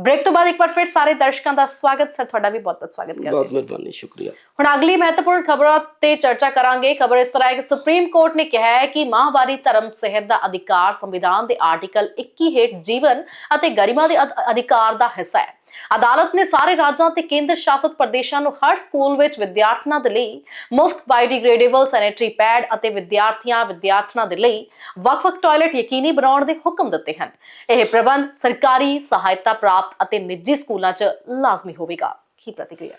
Break ਤੋਂ ਬਾਅਦ ਇੱਕ ਵਾਰ ਫਿਰ ਸਾਰੇ ਦਰਸ਼ਕਾਂ ਦਾ ਸਵਾਗਤ ਸਰ ਤੁਹਾਡਾ ਵੀ ਬਹੁਤ-ਬਹੁਤ ਸਵਾਗਤ ਕਰਦੇ ਹਾਂ। ਬਹੁਤ ਮਿਹਰਬਾਨੀ ਸ਼ੁਕਰੀਆ। ਹੁਣ ਅਗਲੀ ਮਹੱਤਵਪੂਰਨ ਖਬਰਾਂ ਤੇ ਚਰਚਾ ਕਰਾਂਗੇ। ਖਬਰ ਇਸ ਤਰ੍ਹਾਂ ਹੈ ਕਿ ਸੁਪਰੀਮ ਕੋਰਟ ਨੇ ਕਿਹਾ ਹੈ ਕਿ ਮਾਹਵਾਰੀ ਧਰਮ ਸਿਹਤ ਦਾ ਅਧਿਕਾਰ ਸੰਵਿਧਾਨ ਦੇ ਆਰਟੀਕਲ 21 ਹੇਠ ਜੀਵਨ ਅਤੇ ਗਰਿਮਾ ਦੇ ਅਧ- ਅਧਿਕਾਰ ਦਾ ਹਿੱਸਾ ਹੈ। ਅਦਾਲਤ ਨੇ ਸਾਰੇ ਰਾਜਾਂ ਤੇ ਕੇਂਦਰ ਸ਼ਾਸਤ ਪ੍ਰਦੇਸ਼ਾਂ ਨੂੰ ਹਰ ਸਕੂਲ ਵਿੱਚ ਵਿਦਿਆਰਥੀਆਂ ਦੇ ਲਈ ਮੁਫਤ ਬਾਇਓਡੀਗ੍ਰੇਡੇਬਲ ਸੈਨੀਟਰੀ ਪੈਡ ਅਤੇ ਵਿਦਿਆਰਥੀਆਂ ਵਿਦਿਆਰਥਣਾਂ ਦੇ ਲਈ ਵੱਖ-ਵੱਖ ਟਾਇਲਟ ਯਕੀਨੀ ਬਣਾਉਣ ਦੇ ਹੁਕਮ ਦਿੱਤੇ ਹਨ। ਇਹ ਪ੍ਰਬੰਧ ਸਰਕਾਰੀ ਸਹਾਇਤਾ ਪ੍ਰਾਪਤ ਅਤੇ ਨਿੱਜੀ ਸਕੂਲਾਂ 'ਚ ਲਾਜ਼ਮੀ ਹੋਵੇਗਾ। ਕੀ ਪ੍ਰਤੀਕਿਰਿਆ?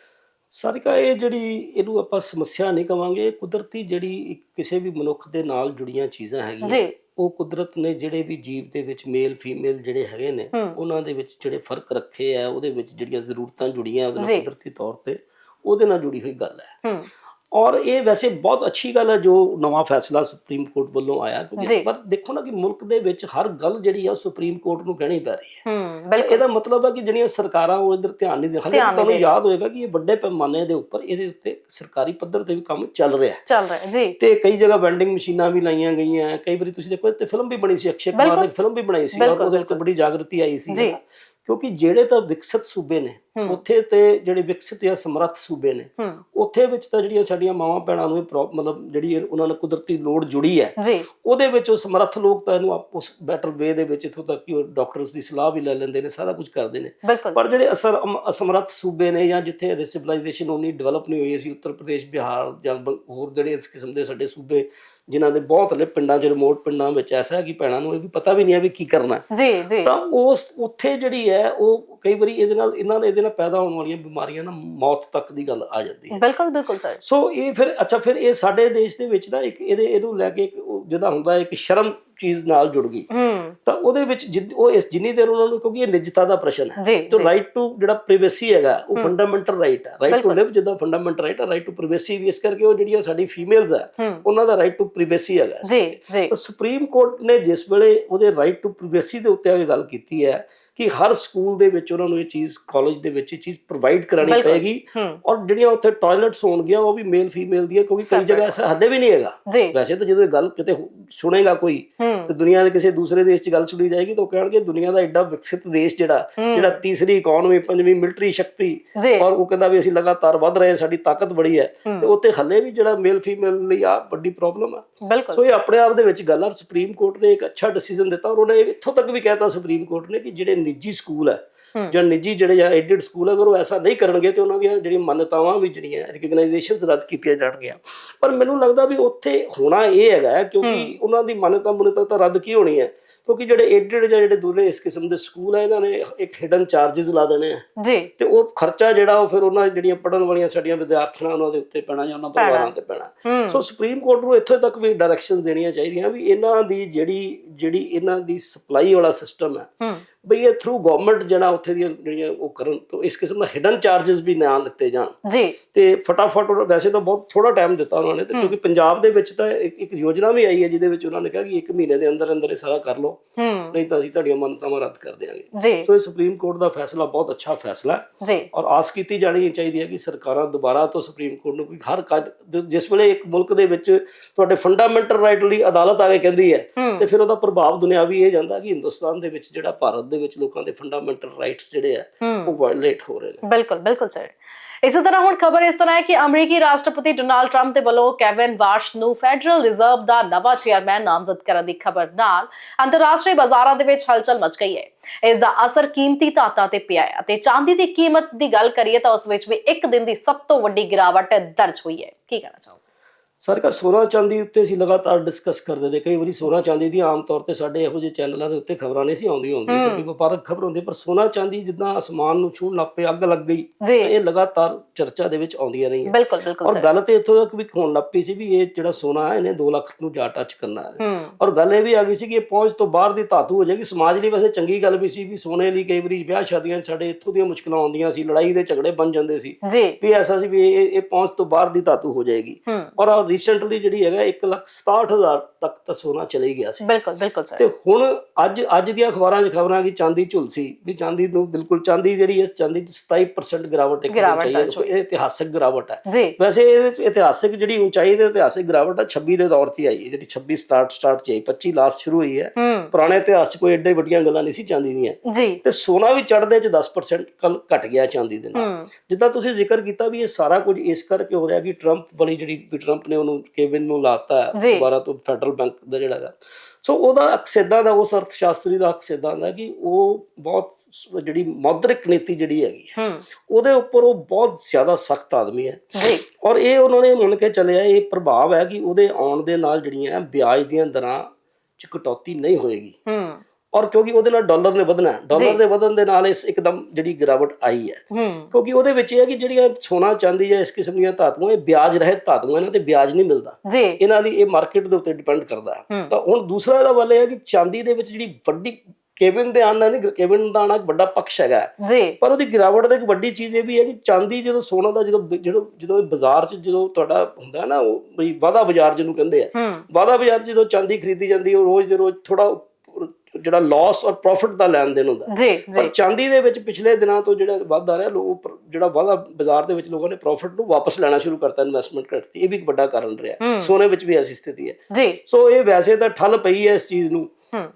ਸਾਰਿਕਾ ਇਹ ਜਿਹੜੀ ਇਹਨੂੰ ਆਪਾਂ ਸਮੱਸਿਆ ਨਹੀਂ ਕਵਾਂਗੇ ਕੁਦਰਤੀ ਜਿਹੜੀ ਕਿਸੇ ਵੀ ਮਨੁੱਖ ਦੇ ਨਾਲ ਜੁੜੀਆਂ ਚੀਜ਼ਾਂ ਹੈਗੀਆਂ। ਜੀ। ਉਹ ਕੁਦਰਤ ਨੇ ਜਿਹੜੇ ਵੀ ਜੀਵ ਦੇ ਵਿੱਚ ਮੇਲ ਫੀਮੇਲ ਜਿਹੜੇ ਹੈਗੇ ਨੇ। ਉਹਨਾਂ ਦੇ ਵਿੱਚ ਜਿਹੜੇ ਫ਼ਰਕ ਰੱਖੇ ਆ ਉਹਦੇ ਵਿੱਚ ਜਿਹੜੀਆਂ ਜ਼ਰੂਰਤਾਂ ਜੁੜੀਆਂ ਉਹਦੇ। ਨਾਲ ਕੁਦਰਤੀ ਤੌਰ ਤੇ ਉਹਦੇ ਨਾਲ ਜੁੜੀ ਹੋਈ ਗੱਲ ਹੂੰ ਔਰ ਇਹ ਵੈਸੇ ਬਹੁਤ ਅੱਛੀ ਗੱਲ ਹੈ ਜੋ ਨਵਾਂ ਫੈਸਲਾ ਸੁਪਰੀਮ ਕੋਰਟ ਵੱਲੋਂ ਆਇਆ। ਕਿਉਂਕਿ ਪਰ ਦੇਖੋ ਨਾ ਕਿ ਮੁਲਕ ਦੇ ਵਿੱਚ ਹਰ ਗੱਲ ਜਿਹੜੀ ਆ ਸੁਪਰੀਮ ਕੋਰਟ ਨੂੰ ਕਹਿਣੀ ਪੈ ਰਹੀ ਹੈ ਹੂੰ ਬਿਲਕੁਲ ਇਹਦਾ ਮਤਲਬ ਹੈ ਕਿ ਜਿਹੜੀਆਂ ਸਰਕਾਰਾਂ ਉਹ ਇਧਰ ਧਿਆਨ ਨਹੀਂ ਦੇ ਨਹੀਂ ਤੁਹਾਨੂੰ ਯਾਦ ਹੋਏਗਾ ਕਿ ਇਹ ਵੱਡੇ ਪੈਮਾਨੇ ਦੇ ਉੱਪਰ ਇਹਦੇ ਉੱਤੇ ਸਰਕਾਰੀ ਪੱਧਰ ਤੇ ਵੀ ਕੰਮ ਚੱਲ ਰਿਹਾ ਹੈ ਚੱਲ ਰਿਹਾ ਜੀ ਤੇ ਕਈ ਜਗ੍ਹਾ ਵੈਂਡਿੰਗ ਮਸ਼ੀਨਾਂ ਵੀ ਲਾਈਆਂ ਗਈਆਂ ਕਈ ਵਾਰੀ ਤੁਸੀਂ ਦੇਖੋ ਤੇ ਫਿਲਮ ਵੀ ਬਣੀ ਸੀ ਅਕਸ਼ੇ ਕੁਮਾਰ। ਨੇ ਫਿਲਮ ਵੀ ਬਣਾਈ ਸੀ ਔਰ ਉਹਦੇ ਉੱਤੇ। ਬੜੀ ਜਾਗਰਤੀ ਆਈ ਸੀ ਜੀ। ਕਿਉਂਕਿ ਜਿਹੜੇ ਤਾਂ ਵਿਕਸਿਤ ਸੂਬੇ ਨੇ। ਉੱਥੇ ਤੇ ਜਿਹੜੇ ਵਿਕਸਿਤ ਜਾਂ ਸਮਰੱਥ ਸੂਬੇ ਨੇ ਉੱਥੇ ਵਿੱਚ ਤਾਂ ਜਿਹੜੀਆਂ ਸਾਡੀਆਂ ਮਾਵਾਂ ਭੈਣਾਂ ਨੂੰ ਮਤਲਬ ਜਿਹੜੀ ਉਹਨਾਂ ਨੂੰ ਕੁਦਰਤੀ ਲੋੜ ਜੁੜੀ ਹੈ ਉਹਦੇ ਵਿੱਚ ਉਹ ਸਮਰੱਥ ਲੋਕ ਤਾਂ ਇਹਨੂੰ ਉਸ ਬੈਟਰ ਵੇ ਦੇ ਵਿੱਚ ਇਥੋਂ ਤੱਕ ਕਿ ਉਹ ਡਾਕਟਰਸ ਦੀ ਸਲਾਹ ਵੀ ਲੈ ਲੈਂਦੇ ਨੇ ਸਾਰਾ ਕੁਝ ਕਰਦੇ ਨੇ। ਪਰ ਜਿਹੜੇ ਅਸਰ ਅਸਮਰੱਥ ਸੂਬੇ ਨੇ ਜਾਂ ਜਿੱਥੇ ਸਿਵਲਾਈਜੇਸ਼ਨ ਉਨੀ ਡਿਵੈਲਪ ਨਹੀਂ ਹੋਈ ਸੀ ਉੱਤਰ ਪ੍ਰਦੇਸ਼ ਬਿਹਾਰ ਜਾਂ ਹੋਰ ਜਿਹੜੇ ਇਸ ਕਿਸਮ ਦੇ ਸਾਡੇ ਸੂਬੇ ਜਿਨ੍ਹਾਂ ਦੇ ਬਹੁਤ ਹਲੇ ਪਿੰਡਾਂ 'ਚ ਰਿਮੋਟ ਪਿੰਡਾਂ ਵਿੱਚ ਐਸਾ ਹੈ ਕਿ ਭੈਣਾਂ ਨੂੰ ਇਹ ਵੀ ਪਤਾ ਵੀ ਨਹੀਂ ਹੈ ਵੀ ਕੀ ਕਰਨਾ। ਜੀ ਜੀ। ਤਾਂ ਉਸ ਉੱਥੇ ਜਿਹੜੀ ਹੈ ਉਹ ਕਈ ਵਾਰੀ ਇਹਦੇ ਨਾਲ ਇਹਨਾਂ ਇਹਦੇ ਨਾਲ ਪੈਦਾ ਹੋਣ ਵਾਲੀਆਂ ਬਿਮਾਰੀਆਂ ਨਾ ਮੌਤ ਤੱਕ ਦੀ ਗੱਲ ਆ ਜਾਂਦੀ ਹੈ। ਬਿਲਕੁਲ ਬਿਲਕੁਲ ਸਰ। ਸੋ ਇਹ ਫਿਰ ਅੱਛਾ ਫਿਰ ਇਹ ਸਾਡੇ ਦੇਸ਼ ਦੇ ਵਿੱਚ ਨਾ ਇੱਕ ਇਹਦੇ ਇਹਨੂੰ ਲੈ ਕੇ ਇੱਕ ਜਿਹੜਾ ਹੁੰਦਾ ਹੈ ਇੱਕ ਸ਼ਰਮ ਚੀਜ਼ ਨਾਲ ਜੁੜ ਗਈ। ਤਾਂ ਉਹਦੇ ਵਿੱਚ ਉਹ ਇਸ ਜਿੰਨੀ ਦੇਰ ਉਹਨਾਂ ਨੂੰ ਕਿਉਂਕਿ ਇਹ ਨਿਜਤਾ ਦਾ ਪ੍ਰਸ਼ਨ ਹੈ। ਤੇ ਰਾਈਟ ਟੂ ਜਿਹੜਾ ਪ੍ਰਾਈਵੇਸੀ ਹੈਗਾ ਉਹ। ਫੰਡਾਮੈਂਟਲ ਰਾਈਟ ਹੈ। Right to. ਲਿਵ ਜਿੱਦਾਂ ਫੰਡਾਮੈਂਟਲ ਰਾਈਟ ਹੈ ਰਾਈਟ ਟੂ ਪ੍ਰਾਈਵੇਸੀ ਵੀ ਇਸ ਕਰਕੇ ਉਹ ਜਿਹੜੀਆਂ ਸਾਡੀ ਫੀਮੇਲਸ ਹੈ ਹੂੰ। ਉਹਨਾਂ ਦਾ ਰਾਈਟ ਟੂ ਪ੍ਰਾਈਵੇਸੀ ਹੈਗਾ। ਜੀ ਜੀ। ਤਾਂ ਸੁਪਰੀਮ ਕੋਰਟ ਨੇ ਜਿਸ ਵੇਲੇ ਉਹਦੇ ਰਾਈਟ ਟੂ ਪ੍ਰਾਈਵੇਸੀ ਦੇ ਉੱਤੇ ਇਹ ਗੱਲ ਕੀਤੀ ਹੈ ਕਿ ਹਰ ਸਕੂਲ ਦੇ ਵਿੱਚ ਉਹਨਾਂ ਨੂੰ ਇਹ ਚੀਜ਼ ਕਾਲਜ ਦੇ ਵਿੱਚ ਇਹ ਚੀਜ਼ ਪ੍ਰੋਵਾਈਡ ਕਰਾਣੀ। ਪਏਗੀ ਔਰ ਜਿਹੜੀਆਂ ਉੱਥੇ ਟਾਇਲਟਸ ਹੋਣਗੀਆਂ ਉਹ ਵੀ ਮੇਲ ਫੀਮੇਲ ਦੀਆਂ ਕਿਉਂਕਿ ਕਈ ਜਗ੍ਹਾ ਐਸਾ ਹੱਲੇ ਵੀ ਨਹੀਂ ਹੈਗਾ। ਵੈਸੇ ਤਾਂ ਜਦੋਂ ਇਹ ਗੱਲ ਕਿਤੇ ਸੁਣੇਗਾ ਕੋਈ ਤੇ ਦੁਨੀਆ ਦੇ ਕਿਸੇ ਦੂਸਰੇ ਦੇਸ਼ 'ਚ ਗੱਲ ਸੁਣੀ ਜਾਏਗੀ ਤਾਂ ਉਹ ਕਹਿਣਗੇ ਦੁਨੀਆ ਦਾ ਐਡਾ ਵਿਕਸਿਤ ਦੇਸ਼ ਜਿਹੜਾ। ਜਿਹੜਾ ਤੀਸਰੀ ਇਕਨੋਮੀ ਪੰਜਵੀਂ ਮਿਲਟਰੀ ਸ਼ਕਤੀ ਔਰ ਉਹ ਕਹਿੰਦਾ ਵੀ ਅਸੀਂ ਲਗਾਤਾਰ ਵੱਧ ਰਹੇ ਹਾਂ ਸਾਡੀ ਤਾਕਤ ਬੜੀ ਹੈ। ਤੇ ਉੱਥੇ ਹੱਲੇ ਵੀ ਜਿਹੜਾ ਮੇਲ ਫੀਮੇਲ ਲਈ ਆ ਵੱਡੀ ਪ੍ਰੋਬਲਮ ਆ ਬਿਲਕੁਲ ਸੋ ਇਹ ਆਪਣੇ ਆਪ ਦੇ ਵਿੱਚ ਗੱਲ ਆ ਸੁਪਰੀਮ ਕੋਰਟ ਨੇ ਇੱਕ ਅੱਛਾ ਡਿਸੀਜਨ ਦਿੱਤਾ ਔਰ ਉਹਨੇ ਇੱਥੋਂ ਤੱਕ ਵੀ ਕਹਿਤਾ ਸੁਪਰੀਮ ਕੋਰਟ ਨੇ ਕਿ ਜਿਹੜੇ ਨਿੱਜੀ ਸਕੂਲ ਹੂੰ। ਜਾਂ ਨਿੱਜੀ ਜਿਹੜੇ ਜਾਂ ਐਡਿਡ ਸਕੂਲ ਅਗਰ ਉਹ ਐਸਾ ਨਹੀਂ ਕਰਨਗੇ ਤੇ ਉਹਨਾਂ ਦੀਆਂ ਜਿਹੜੀਆਂ ਮਾਨਤਾਵਾਂ ਵੀ ਜਿਹੜੀਆਂ ਰਿਕਗਨਾਈਜੇਸ਼ਨਸ ਰੱਦ ਕੀਤੀਆਂ ਜਾਣਗੀਆਂ। ਪਰ ਮੈਨੂੰ ਲੱਗਦਾ ਵੀ ਉੱਥੇ ਹੋਣਾ ਇਹ ਹੈਗਾ ਕਿਉਂਕਿ ਉਹਨਾਂ ਦੀ ਮਾਨਤਾ ਮੁਨਤਾ ਤਾਂ ਰੱਦ ਕੀ ਹੋਣੀ ਹੈ? ਕਿਉਂਕਿ ਜਿਹੜੇ ਏਡਡ ਜਾਂ ਜਿਹੜੇ ਦੂਲੇ ਇਸ ਕਿਸਮ ਦੇ ਸਕੂਲ ਆ ਇਹਨਾਂ ਨੇ ਇੱਕ ਹਿਡਨ ਚਾਰजेस ਲਾ ਦੇਣੇ ਆ। ਜੀ। ਤੇ ਉਹ ਖਰਚਾ ਜਿਹੜਾ ਉਹ ਫਿਰ ਉਹਨਾਂ ਜਿਹੜੀਆਂ ਪੜਨ ਵਾਲੀਆਂ ਸਾਡੀਆਂ ਵਿਦਿਆਰਥਣਾਂ ਉਹਨਾਂ ਦੇ ਉੱਤੇ ਪੈਣਾ ਜਾਂ ਉਹਨਾਂ ਪਰਿਵਾਰਾਂ ਤੇ ਪੈਣਾ। ਸੋ ਸੁਪਰੀਮ ਕੋਰਟ ਨੂੰ ਇੱਥੋਂ ਤੱਕ ਵੀ ਡਾਇਰੈਕਸ਼ਨ ਦੇਣੀਆਂ ਚਾਹੀਦੀਆਂ ਵੀ ਇਹਨਾਂ ਦੀ ਜਿਹੜੀ ਜਿਹੜੀ ਇਹਨਾਂ ਦੀ ਸਪਲਾਈ ਵਾਲਾ ਸਿਸਟਮ ਹੈ। ਬਈ ਇਹ ਥਰੂ ਗਵਰਨਮੈਂਟ ਜਿਹੜਾ ਉੱਥੇ ਦੀਆਂ ਜਿਹੜੀਆਂ ਉਹ ਕਰਨ ਤੋਂ ਇਸ ਕਿਸਮ ਦਾ ਹਿਡਨ ਚਾਰजेस ਵੀ ਨਾ ਦਿੱਤੇ ਜਾਣ। ਜੀ। ਤੇ ਫਟਾਫਟ ਵੈਸੇ ਤਾਂ ਬਹੁਤ ਥੋੜਾ ਟਾਈਮ ਦਿੱਤਾ ਉਹਨਾਂ ਨੇ ਤੇ ਕਿਉਂਕਿ ਪੰਜਾਬ ਦੇ ਵਿੱਚ ਤਾਂ ਇੱਕ ਯੋਜਨਾ ਵੀ ਆਈ ਹੈ ਜਿਹਦੇ ਵਿੱਚ ਉਹਨਾਂ ਨੇ ਕਿਹਾ ਕਿ ਇੱਕ ਮਹੀਨੇ ਦੇ ਅੰਦਰ ਅੰਦਰ ਇਹ ਸਾਰਾ ਕਰ ਲਓ। ਹੂੰ। ਨਹੀਂ ਤਾਂ ਅਸੀਂ ਤੁਹਾਡੀਆਂ ਮੰਨਤਾਵਾਂ ਰੱਦ ਕਰ ਦਿਆਂਗੇ। ਜੀ। ਸੋ ਇਹ ਸੁਪਰੀਮ ਕੋਰਟ ਦਾ ਫੈਸਲਾ ਬਹੁਤ ਅੱਛਾ ਫੈਸਲਾ ਹੈ। ਜੀ। ਔਰ ਆਸ ਕੀਤੀ ਜਾਣੀ ਚਾਹੀਦੀ ਹੈ ਕਿ ਸਰਕਾਰਾਂ ਦੁਬਾਰਾ ਤੋਂ ਸੁਪਰੀਮ ਕੋਰਟ ਨੂੰ ਕੋਈ ਹਰ ਕੱਜ ਜਿਸ ਵੇਲੇ ਇੱਕ ਮੁਲਕ ਦੇ ਵਿੱਚ ਤੁਹਾਡੇ ਫੰਡਾਮੈਂਟਲ ਰਾਈਟ ਲਈ ਅਦਾਲਤ ਆ ਕੇ ਕਹਿੰਦੀ ਹੈ ਤੇ ਫਿਰ ਉਹਦਾ ਪ੍ਰਭਾਵ ਦੁਨਿਆਵੀ ਇਹ ਜਾਂਦਾ ਕਿ ਹਿੰਦੁਸਤਾਨ ਦੇ ਵਿੱਚ ਜਿਹੜਾ ਭਾਰਤ ਦੇ ਵਿੱਚ ਲੋਕਾਂ ਦੇ ਫੰਡਾਮੈਂਟਲ ਰਾਈਟਸ ਜਿਹੜੇ ਆ ਉਹ ਵਾਇਲੇਟ ਹੋ ਰਹੇ ਨੇ। ਬਿਲਕੁਲ ਬਿਲਕੁਲ ਸਰ ਇਸੇ ਤਰ੍ਹਾਂ ਹੁਣ ਖਬਰ ਇਸ ਤਰ੍ਹਾਂ ਹੈ ਕਿ ਅਮਰੀਕੀ ਰਾਸ਼ਟਰਪਤੀ ਡੋਨਾਲਡ ਟਰੰਪ ਦੇ ਵੱਲੋਂ ਕੈਵਿਨ ਵਾਰਸ਼ ਨੂੰ ਫੈਡਰਲ ਰਿਜ਼ਰਵ ਦਾ ਨਵਾਂ ਚੇਅਰਮੈਨ ਨਾਮਜ਼ਦ ਕਰਨ ਦੀ ਖਬਰ ਨਾਲ ਅੰਤਰਰਾਸ਼ਟਰੀ ਬਾਜ਼ਾਰਾਂ ਦੇ ਵਿੱਚ ਹਲਚਲ ਮਚ ਗਈ ਹੈ। ਇਸ ਦਾ ਅਸਰ ਕੀਮਤੀ ਧਾਤਾਂ ਤੇ ਪਿਆ ਹੈ ਅਤੇ ਚਾਂਦੀ ਦੀ ਕੀਮਤ ਦੀ ਗੱਲ ਕਰੀਏ ਤਾਂ ਉਸ ਵਿੱਚ ਵੀ ਇੱਕ ਦਿਨ ਦੀ ਸਭ ਤੋਂ ਵੱਡੀ ਗਿਰਾਵਟ ਦਰਜ ਹੋਈ ਹੈ। ਕੀ ਕਹਿਣਾ ਚਾਹੋਗੇ? ਸਰਕਾ ਸੋਨਾ ਚਾਂਦੀ ਉੱਤੇ ਅਸੀਂ ਲਗਾਤਾਰ ਡਿਸਕਸ ਕਰਦੇ ਨੇ ਕਈ ਵਾਰੀ ਸੋਨਾ ਚਾਂਦੀ ਦੀ ਆਮ ਤੌਰ ਤੇ ਸਾਡੇ ਇਹੋ ਜਿਹੇ ਚੈਨਲਾਂ ਦੇ ਉੱਤੇ ਖਬਰਾਂ ਨਹੀਂ ਸੀ ਆਉਂਦੀਆਂ ਹੁੰਦੀਆਂ। ਕਿਉਂਕਿ ਵਪਾਰਕ ਖਬਰ ਹੁੰਦੀ ਪਰ ਸੋਨਾ ਚਾਂਦੀ ਜਿੱਦਾਂ ਅਸਮਾਨ ਨੂੰ ਛੂਹਣ ਲੱਗ ਪਏ ਅੱਗ ਲੱਗ ਗਈ ਇਹ ਲਗਾਤਾਰ ਚਰਚਾ ਦੇ ਵਿੱਚ ਆਉਂਦੀਆਂ ਰਹੀਆਂ। ਬਿਲਕੁਲ ਬਿਲਕੁਲ ਔਰ ਸਰ। ਗੱਲ ਤੇ ਇੱਥੋਂ ਤੱਕ ਵੀ ਹੋਣ ਲੱਗ ਪਈ ਸੀ ਵੀ ਇਹ ਜਿਹੜਾ ਸੋਨਾ ਹੈ ਇਹਨੇ 2 ਲੱਖ ਨੂੰ ਜਾ ਟੱਚ ਕਰਨਾ ਹੈ। ਔਰ ਗੱਲ ਇਹ ਵੀ ਆ ਗਈ ਸੀ ਕਿ ਇਹ ਪਹੁੰਚ ਤੋਂ ਬਾਹਰ ਦੀ ਧਾਤੂ ਹੋ ਜਾਏਗੀ। ਸਮਾਜ ਲਈ ਵੈਸੇ ਚੰਗੀ ਗੱਲ ਵੀ ਸੀ ਵੀ ਸੋਨੇ ਲਈ ਕਈ ਵਾਰੀ ਵਿਆਹ ਸ਼ਾਦੀਆਂ 'ਚ ਸਾਡੇ ਇੱਥੋਂ ਦੀਆਂ ਮੁਸ਼ਕਲਾਂ ਆਉਂਦੀਆਂ ਸੀ ਲੜਾਈ ਦੇ ਝਗੜੇ ਬਣ ਜਾਂਦੇ ਸੀ ਵੀ ਐਸਾ ਸੀ ਵੀ ਇਹ ਪਹੁੰਚ ਤੋਂ ਬਾਹਰ ਦੀ ਧਾਤੂ ਹੋ ਜਾਏਗੀ। ਔਰ ਰੀਸੈਂਟਲੀ ਜਿਹੜੀ ਹੈਗਾ 167000 ਤੱਕ ਤਾਂ ਸੋਨਾ ਚਲੇ ਗਿਆ ਸੀ। ਬਿਲਕੁਲ ਬਿਲਕੁਲ ਸਰ ਤੇ ਹੁਣ ਅੱਜ ਅੱਜ ਦੀਆਂ ਅਖਬਾਰਾਂ 'ਚ ਖਬਰਾਂ ਕਿ ਚਾਂਦੀ ਝੁਲਸੀ ਵੀ ਚਾਂਦੀ ਨੂੰ ਬਿਲਕੁਲ ਚਾਂਦੀ ਜਿਹੜੀ ਹੈ ਚਾਂਦੀ 'ਚ 27% ਗਿਰਾਵਟ ਇੱਕ ਹੋਈ। ਇਹ ਇਤਿਹਾਸਕ ਗਿਰਾਵਟ ਹੈ। ਵੈਸੇ ਇਹਦੇ 'ਚ ਇਤਿਹਾਸਕ ਜਿਹੜੀ ਉਚਾਈ ਤੇ ਇਤਿਹਾਸਕ ਗਿਰਾਵਟ ਹੈ 26 ਦੇ ਦੌਰ 'ਚ ਹੀ ਆਈ ਹੈ ਜਿਹੜੀ 26 ਸਟਾਰਟ ਸਟਾਰਟ 'ਚ ਆਈ 25 ਲਾਸਟ ਸ਼ੁਰੂ ਹੋਈ ਹੈ। ਹੂੰ। ਪੁਰਾਣੇ ਇਤਿਹਾਸ 'ਚ ਕੋਈ ਐਡੇ ਵੱਡੀਆਂ ਗੱਲਾਂ ਨਹੀਂ ਸੀ ਚਾਂਦੀ ਦੀਆਂ। ਜੀ। ਤੇ ਸੋਨਾ ਵੀ ਚੜ੍ਹਦੇ 'ਚ 10% ਕੱਲ ਘਟ ਗਿਆ ਚਾਂਦੀ ਦੇ ਨਾਲ। ਹੂੰ। ਜਿੱਦਾਂ ਤੁਸੀਂ ਜ਼ਿਕਰ ਕੀਤਾ ਵੀ ਇਹ ਸਾਰਾ ਕੁਝ ਇਸ ਕਰਕੇ ਹੋ ਰਿਹਾ ਕਿ ਟਰੰਪ ਵਾਲੀ ਜਿਹੜੀ ਵੀ ਟਰੰਪ ਨੇ ਉਹਨੂੰ ਕੇਵਿਨ ਨੂੰ ਲਾਤਾ ਜੀ। ਦੁਬਾਰਾ ਤੋਂ ਫੈਡਰਲ ਬੈਂਕ ਦਾ ਜਿਹੜਾ ਹੈਗਾ। ਸੋ ਉਹਦਾ ਅਕਸੇਦਾ ਦਾ ਉਸ ਅਰਥ ਸ਼ਾਸਤਰੀ ਦਾ ਅਕਸੇਦਾ ਦਾ ਕਿ ਉਹ ਬਹੁਤ ਸ- ਜਿਹੜੀ ਮੌਦਰਿਕ ਨੀਤੀ ਜਿਹੜੀ ਹੈਗੀ ਹੈ ਹੂੰ। ਉਹਦੇ ਉੱਪਰ ਉਹ ਬਹੁਤ ਜ਼ਿਆਦਾ ਸਖਤ ਆਦਮੀ ਹੈ। ਜੀ। ਔਰ ਇਹ ਉਹਨਾਂ ਨੇ ਮੰਨ ਕੇ ਚੱਲਿਆ ਇਹ ਪ੍ਰਭਾਵ ਹੈ ਕਿ ਉਹਦੇ ਆਉਣ ਦੇ ਨਾਲ ਜਿਹੜੀਆਂ ਵਿਆਜ ਦੀਆਂ ਦਰਾਂ ਚ ਕਟੌਤੀ ਨਹੀਂ ਹੋਏਗੀ। ਹੂੰ। ਔਰ ਕਿਉਂਕਿ ਉਹਦੇ ਨਾਲ ਡਾਲਰ ਨੇ ਵਧਣਾ ਡਾਲਰ। ਦੇ ਵਧਣ ਦੇ ਨਾਲ ਇਸ ਇੱਕਦਮ ਜਿਹੜੀ ਗਿਰਾਵਟ ਆਈ ਹੈ। ਕਿਉਂਕਿ ਉਹਦੇ ਵਿੱਚ ਇਹ ਹੈ ਕਿ ਜਿਹੜੀਆਂ ਸੋਨਾ ਚਾਂਦੀ ਜਾਂ ਇਸ ਕਿਸਮ ਦੀਆਂ ਧਾਤੂਆਂ ਇਹ ਵਿਆਜ ਰਹਿਤ ਧਾਤੂਆਂ ਇਹਨਾਂ ਤੇ ਵਿਆਜ ਨਹੀਂ ਮਿਲਦਾ। ਇਹਨਾਂ ਦੀ ਇਹ ਮਾਰਕੀਟ ਦੇ ਉੱਤੇ ਡਿਪੈਂਡ ਕਰਦਾ। ਤਾਂ ਹੁਣ ਦੂਸਰਾ ਇਹਦਾ ਵੱਲ ਇਹ ਹੈ ਕਿ ਚਾਂਦੀ ਦੇ ਵਿੱਚ ਜਿਹੜੀ ਵੱਡੀ ਕੇਵਿਨ ਦੇ ਆਣਾ ਨਹੀਂ ਕੇਵਿਨ ਦਾ ਆਣਾ ਇੱਕ ਵੱਡਾ ਪੱਖ ਹੈਗਾ। ਜੀ। ਪਰ ਉਹਦੀ ਗਿਰਾਵਟ ਦੀ ਇੱਕ ਵੱਡੀ ਚੀਜ਼ ਇਹ ਵੀ ਹੈ ਕਿ ਚਾਂਦੀ ਜਦੋਂ ਸੋਨਾ ਦਾ ਜਦੋਂ ਜਦੋਂ ਜਦੋਂ ਇਹ ਬਾਜ਼ਾਰ 'ਚ ਜਦੋਂ ਤੁਹਾਡਾ ਹੁੰਦਾ ਨਾ ਉਹ ਵੀ ਵਾਧਾ ਬਾਜ਼ਾਰ ਜਿਹਨੂੰ ਕਹਿੰਦੇ ਆ। ਵਾਧਾ ਬਾਜ਼ਾਰ 'ਚ ਜਦੋਂ ਚਾਂਦੀ ਖਰੀਦੀ ਜਾਂਦੀ ਉਹ ਰੋਜ਼ ਦੇ ਰੋਜ਼ ਥੋੜਾ ਜਿਹੜਾ ਲਾਸ ਔਰ ਪ੍ਰੋਫਿਟ ਦਾ ਲੈਣ ਦੇਣ ਹੁੰਦਾ। ਜੀ ਪਰ ਚਾਂਦੀ ਦੇ ਵਿੱਚ ਪਿਛਲੇ ਦਿਨਾਂ ਤੋਂ ਜਿਹੜਾ ਵਾਧਾ ਰਿਹਾ ਲੋਕ ਜਿਹੜਾ ਵਾਧਾ ਬਾਜ਼ਾਰ ਦੇ ਵਿੱਚ ਲੋਕਾਂ ਨੇ ਪ੍ਰੋਫਿਟ ਨੂੰ ਵਾਪਸ ਲੈਣਾ ਸ਼ੁਰੂ ਕਰਤਾ ਇਨਵੈਸਟਮੈਂਟ ਘਟਤੀ ਇਹ ਵੀ ਇੱਕ ਵੱਡਾ ਕਾਰਨ ਰਿਹਾ। ਸੋਨੇ ਵਿੱਚ ਵੀ ਐਸੀ ਸਥਿਤੀ ਹੈ। ਜੀ। ਸੋ ਇਹ ਵੈਸੇ ਤਾਂ ਠੱਲ ਪਈ ਹੈ ਇਸ ਚੀਜ਼ ਨੂੰ।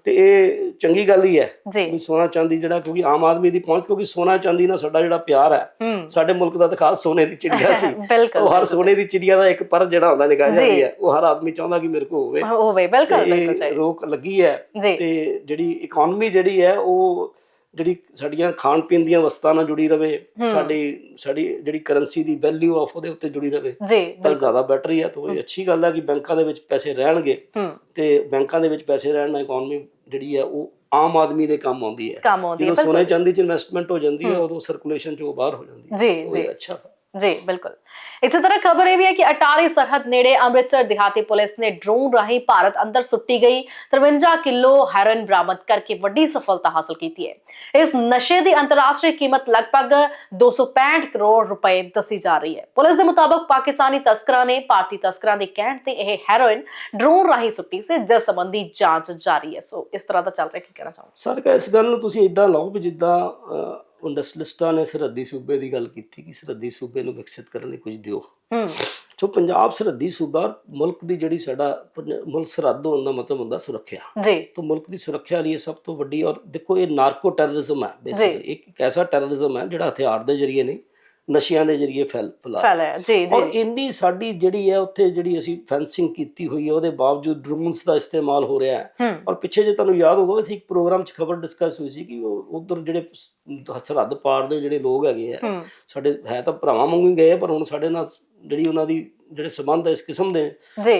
ਤੇ ਇਹ ਚੰਗੀ ਗੱਲ ਹੀ ਹੈ ਵੀ ਸੋਨਾ ਚਾਂਦੀ ਜਿਹੜਾ ਕਿਉਂਕਿ ਆਮ ਆਦਮੀ ਦੀ ਪਹੁੰਚ ਕਿਉਂਕਿ ਸੋਨਾ ਚਾਂਦੀ ਨਾਲ ਸਾਡਾ ਜਿਹੜਾ ਪਿਆਰ ਹੈ ਸਾਡੇ ਮੁਲਕ ਦਾ ਤਾਂ ਖਾਸ ਸੋਨੇ ਦੀ ਚਿੜੀਆ ਸੀ। ਉਹ ਹਰ ਸੋਨੇ ਦੀ ਚਿੜੀਆ ਦਾ ਇੱਕ ਪਰ ਜਿਹੜਾ ਹੁੰਦਾ ਨਿਕਲ ਜੀ। ਜਾਂਦੀ ਹੈ ਉਹ ਹਰ ਆਦਮੀ ਚਾਹੁੰਦਾ ਕਿ ਮੇਰੇ ਕੋਲ ਹੋਵੇ। ਹੋਵੇ ਬਿਲਕੁਲ ਬਿਲਕੁਲ ਰੋਕ ਲੱਗੀ ਹੈ ਤੇ ਜਿਹੜੀ ਇਕਨੋਮੀ ਜਿਹੜੀ ਹੈ ਉਹ ਜਿਹੜੀ ਸਾਡੀਆਂ ਖਾਣ ਪੀਣ ਦੀਆਂ ਵਸਤਾਂ ਨਾਲ ਜੁੜੀ ਰਵੇ ਸਾਡੀ ਸਾਡੀ ਜਿਹੜੀ ਕਰੰਸੀ ਦੀ ਵੈਲਿਊ ਆਫ ਉਹਦੇ ਉੱਤੇ ਜੁੜੀ ਰਵੇ ਤਾਂ ਜ਼ਿਆਦਾ ਬੈਟਰ ਹੀ ਹੈ ਤਾਂ ਇਹ ਅੱਛੀ ਗੱਲ ਹੈ ਕਿ ਬੈਂਕਾਂ ਦੇ ਵਿੱਚ ਪੈਸੇ ਰਹਿਣਗੇ। ਤੇ ਬੈਂਕਾਂ ਦੇ ਵਿੱਚ ਪੈਸੇ ਰਹਿਣ ਨਾਲ ਇਕਨੋਮੀ ਜਿਹੜੀ ਹੈ ਉਹ ਆਮ ਆਦਮੀ ਦੇ ਕੰਮ ਆਉਂਦੀ ਹੈ। ਜਦੋਂ ਸੋਨੇ ਚਾਂਦੀ 'ਚ ਇਨਵੈਸਟਮੈਂਟ ਹੋ ਜਾਂਦੀ ਹੈ ਉਦੋਂ ਸਰਕੂਲੇਸ਼ਨ 'ਚ ਉਹ ਬਾਹਰ ਹੋ ਜਾਂਦੀ ਹੈ। ਜੀ ਜੀ। ਅੱਛਾ ਜੀ, ਬਿਲਕੁਲ। ਇਸੇ ਤਰ੍ਹਾਂ ਖਬਰ ਇਹ ਵੀ ਹੈ ਕਿ ਅਟਾਰੀ ਸਰਹੱਦ ਨੇੜੇ ਅੰਮ੍ਰਿਤਸਰ ਦਿਹਾਤੀ ਪੁਲਿਸ ਨੇ ਡਰੋਨ ਰਾਹੀਂ ਭਾਰਤ ਅੰਦਰ ਸੁੱਟੀ ਗਈ। 53 ਕਿਲੋ ਹੈਰਨ ਬਰਾਮਦ ਕਰਕੇ ਵੱਡੀ ਸਫਲਤਾ ਹਾਸਲ ਕੀਤੀ ਹੈ। ਇਸ ਨਸ਼ੇ ਦੀ ਅੰਤਰਰਾਸ਼ਟਰੀ ਕੀਮਤ ਲਗਭਗ 265 ਕਰੋੜ ਰੁਪਏ ਦੱਸੀ ਜਾ ਰਹੀ ਹੈ। ਪੁਲਿਸ ਦੇ ਮੁਤਾਬਕ ਪਾਕਿਸਤਾਨੀ ਤਸਕਰਾਂ ਨੇ ਭਾਰਤੀ ਤਸਕਰਾਂ ਦੇ ਕਹਿਣ ਤੇ ਇਹ ਹੈਰੋਇਨ ਡਰੋਨ ਰਾਹੀਂ ਸੁੱਟੀ ਸੀ, ਜਿਸ ਸੰਬੰਧੀ ਜਾਂਚ ਜਾਰੀ ਹੈ। ਸੋ ਇਸ ਤਰ੍ਹਾਂ ਦਾ ਚੱਲ ਰਿਹਾ ਕੀ ਕਹਿਣਾ ਚਾਹੋ ਸਰ, ਇਸ ਗੱਲ ਨੂੰ ਤੁਸੀਂ ਇਦਾਂ ਲਓ ਵੀ ਜਿੱਦਾਂ ਇੰਡਸਟਰੀਲਿਸਟਾਂ ਨੇ ਸਰਹੱਦੀ ਸੂਬੇ ਦੀ ਗੱਲ ਕੀਤੀ ਕਿ ਸਰਹੱਦੀ ਸੂਬੇ ਨੂੰ ਵਿਕਸਿਤ ਕਰਨ ਲਈ ਕੁਝ ਦਿਓ। ਹੂੰ। ਸੋ ਪੰਜਾਬ ਸਰਹੱਦੀ ਸੂਬਾ ਮੁਲਕ ਦੀ ਜਿਹੜੀ ਸਾਡਾ ਮੁਲਕ ਸਰਹੱਦ ਹੋਣ ਦਾ ਮਤਲਬ ਹੁੰਦਾ ਸੁਰੱਖਿਆ। ਜੀ। ਤਾਂ ਮੁਲਕ ਦੀ ਸੁਰੱਖਿਆ ਲਈ ਸਭ ਤੋਂ ਵੱਡੀ ਔਰ ਦੇਖੋ ਇਹ ਨਾਰਕੋ ਟੈਰਰਿਜ਼ਮ ਹੈ ਬੇਸਿਕਲੀ ਇੱਕ ਐਸਾ ਟੈਰਰਿਜ਼ਮ ਹੈ ਜਿਹੜਾ ਹਥਿਆਰ ਦੇ ਜ਼ਰੀਏ ਨਹੀਂ ਨਸ਼ਿਆਂ ਦੇ ਜ਼ਰੀਏ ਫੈਲ ਫੈਲਾ ਫੈਲਿਆ ਜੀ ਔਰ ਜੀ ਇੰਨੀ ਸਾਡੀ ਜਿਹੜੀ ਹੈ ਉੱਥੇ ਜਿਹੜੀ ਅਸੀਂ ਫੈਂਸਿੰਗ ਕੀਤੀ ਹੋਈ ਹੈ ਉਹਦੇ ਬਾਵਜੂਦ ਡਰੋਨਸ ਦਾ ਇਸਤੇਮਾਲ ਹੋ ਰਿਹਾ ਹੈ। ਔਰ ਪਿੱਛੇ ਜੇ ਤੁਹਾਨੂੰ ਯਾਦ ਹੋਊਗਾ ਅਸੀਂ ਇੱਕ ਪ੍ਰੋਗਰਾਮ 'ਚ ਖਬਰ ਡਿਸਕਸ ਹੋਈ ਸੀ ਕਿ ਉਹ ਉਧਰ ਜਿਹੜੇ ਸਰਹੱਦ ਪਾਰ ਦੇ ਜਿਹੜੇ ਲੋਕ ਹੈਗੇ ਆ ਸਾਡੇ ਹੈ ਤਾਂ ਭਰਾਵਾਂ ਵਾਂਗੂ ਹੀ ਗਏ ਪਰ ਹੁਣ ਸਾਡੇ ਨਾਲ ਜਿਹੜੀ ਉਹਨਾਂ ਦੀ ਜਿਹੜੇ ਸਬੰਧ ਇਸ ਕਿਸਮ ਦੇ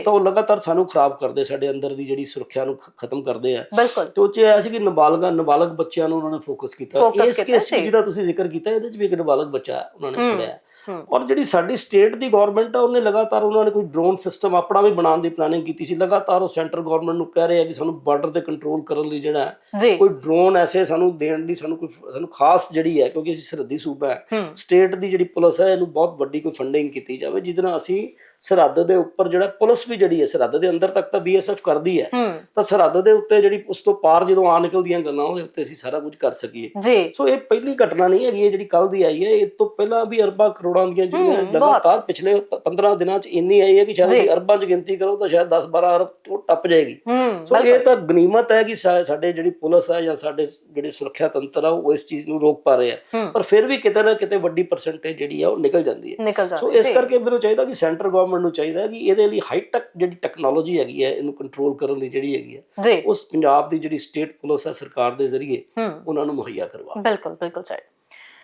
ਤਾਂ ਉਹ ਲਗਾਤਾਰ ਸਾਨੂੰ ਖਰਾਬ ਕਰਦੇ ਸਾਡੇ ਅੰਦਰ ਦੀ ਜਿਹੜੀ ਸੁਰੱਖਿਆ ਨੂੰ ਖਤਮ ਕਰਦੇ ਆ। ਤੇ ਉਹ ਚ ਆਇਆ ਸੀ ਕਿ ਨਾਬਾਲਗਾ ਨਾਬਾਲਗ ਬੱਚਿਆਂ ਨੂੰ ਉਹਨਾਂ ਨੇ ਫੋਕਸ ਕੀਤਾ। ਇਸ ਕੇਸ। ਜਿਹਦਾ ਤੁਸੀਂ ਜ਼ਿਕਰ ਕੀਤਾ ਇਹਦੇ ਚ ਵੀ ਇੱਕ ਨਾਬਾਲਗ ਬੱਚਾ ਉਹਨਾਂ ਨੇ ਫੜਿਆ। ਔਰ ਜਿਹੜੀ ਸਾਡੀ ਸਟੇਟ ਦੀ ਗਵਰਨਮੈਂਟ ਆ ਉਹਨੇ ਲਗਾਤਾਰ ਉਹਨਾਂ ਨੇ ਕੋਈ ਡਰੋਨ ਸਿਸਟਮ ਆਪਣਾ ਵੀ ਬਣਾਉਣ ਦੀ ਪਲਾਨਿੰਗ ਕੀਤੀ ਸੀ। ਲਗਾਤਾਰ ਉਹ ਸੈਂਟਰ ਗਵਰਨਮੈਂਟ ਨੂੰ ਕਹਿ ਰਹੇ ਆ ਕਿ ਸਾਨੂੰ ਬਾਰਡਰ ਤੇ ਕੰਟਰੋਲ ਕਰਨ ਲਈ ਜਿਹੜਾ ਕੋਈ ਡਰੋਨ ਐਸੇ ਸਾਨੂੰ ਦੇਣ ਲਈ ਸਾਨੂੰ ਕੋਈ ਸਾਨੂੰ ਖਾਸ ਜਿਹੜੀ ਹੈ ਕਿਉਂਕਿ ਅਸੀਂ ਸਰਹੱਦੀ ਸੂਬਾ ਹੈ ਹੂੰ। ਸਟੇਟ ਦੀ ਜਿਹੜੀ ਪੁਲਿਸ ਹੈ ਇਹਨੂੰ ਬਹੁਤ ਵੱਡੀ ਕੋਈ ਫੰਡਿੰਗ ਕੀਤੀ ਜਾਵੇ ਜਿਹਦੇ ਨਾਲ ਅਸੀਂ ਸਰਹੱਦ ਦੇ ਉੱਪਰ ਜਿਹੜਾ ਪੁਲਿਸ ਵੀ ਜਿਹੜੀ ਹੈ ਸਰਹੱਦ ਦੇ ਅੰਦਰ ਤੱਕ ਤਾਂ ਬੀਐਸਐਫ ਕਰਦੀ ਹੈ। ਤਾਂ ਸਰਹੱਦ ਦੇ ਉੱਤੇ ਜਿਹੜੀ ਉਸ ਤੋਂ ਪਾਰ ਜਦੋਂ ਆ ਨਿਕਲਦੀਆਂ ਗੱਲਾਂ ਉਹਦੇ ਉੱਤੇ ਅਸੀਂ ਸਾਰਾ ਕੁਝ ਕਰ ਸਕੀਏ। ਸੋ ਇਹ ਪਹਿਲੀ ਘਟਨਾ ਨਹੀਂ ਹੈਗੀ ਇਹ ਜਿਹੜੀ ਕੱਲ ਦੀ ਆਈ ਹੈ ਇਹ ਤੋਂ ਪਹਿਲਾਂ ਵੀ ਅਰਬਾਂ ਕਰੋੜਾਂ ਦੀਆਂ ਜਿਹੜੀਆਂ ਲਗਾਤਾਰ ਪਿਛਲੇ ਪ- 15 ਦਿਨਾਂ 'ਚ ਇੰਨੀ ਆਈ ਹੈ ਕਿ ਸ਼ਾਇਦ ਅਰਬਾਂ 'ਚ ਗਿਣਤੀ ਕਰੋ ਤਾਂ ਸ਼ਾਇਦ 10-12 ਅਰਬ ਤੋਂ ਟੱਪ ਜਾਏਗੀ। ਸੋ ਇਹ ਤਾਂ ਗਨੀਮਤ ਹੈ ਕਿ ਸਾਡੇ ਜਿਹੜੀ ਪੁਲਿਸ ਹੈ ਜਾਂ ਸਾਡੇ ਜਿਹੜੇ ਸੁਰੱਖਿਆ ਤੰਤਰ ਆ ਉਹ ਇਸ ਚੀਜ਼ ਨੂੰ ਰੋਕ ਪਾ ਰਹੇ ਆ। ਪਰ ਫਿਰ ਵੀ ਕਿਤੇ ਨਾ ਕਿਤੇ ਵੱਡੀ ਪਰਸੈਂਟੇਜ ਜਿਹੜੀ ਆ ਉਹ ਨਿਕਲ ਜਾਂਦੀ ਹੈ। ਸੋ ਇਸ ਕਰਕੇ ਮੈਨੂੰ ਚਾਹੀਦਾ ਕਿ ਸੈਂਟਰ ਗਵਰਨਮੈਂਟ ਨੂੰ ਚਾਹੀਦਾ ਹੈ ਕਿ ਇਹਦੇ ਲਈ ਹਾਈ ਟੈਕ ਜਿਹੜੀ ਟੈਕਨੋਲੋਜੀ ਹੈਗੀ ਹੈ ਇਹਨੂੰ ਕੰਟਰੋਲ ਕਰਨ ਲਈ ਜਿਹੜੀ ਹੈਗੀ ਹੈ ਉਸ ਪੰਜਾਬ ਦੀ ਜਿਹੜੀ ਸਟੇਟ ਪੁਲਿਸ ਹੈ ਸਰਕਾਰ ਦੇ ਜ਼ਰੀਏ ਉਹਨਾਂ ਨੂੰ ਮੁਹੱਈਆ ਕਰਵਾ। ਬਿਲਕੁਲ ਬਿਲਕੁਲ ਸਰ।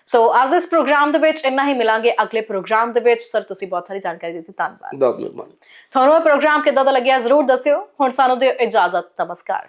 ਸੋ ਅੱਜ ਇਸ ਪ੍ਰੋਗਰਾਮ ਦੇ ਵਿੱਚ ਇੰਨਾ ਹੀ ਮਿਲਾਂਗੇ। ਅਗਲੇ ਪ੍ਰੋਗਰਾਮ ਦੇ ਵਿੱਚ ਸਰ ਤੁਸੀਂ ਬਹੁਤ ਸਾਰੀ ਜਾਣਕਾਰੀ ਦਿੱਤੀ ਧੰਨਵਾਦ। ਬਹੁਤ ਮਿਹਰਬਾਨੀ। ਤੁਹਾਨੂੰ ਇਹ ਪ੍ਰੋਗਰਾਮ ਕਿੱਦਾਂ ਦਾ ਲੱਗਿਆ ਜ਼ਰੂਰ ਦੱਸਿਓ। ਹੁਣ ਸਾਨੂੰ ਦਿਓ ਇਜਾਜ਼ਤ। ਨਮਸਕਾਰ।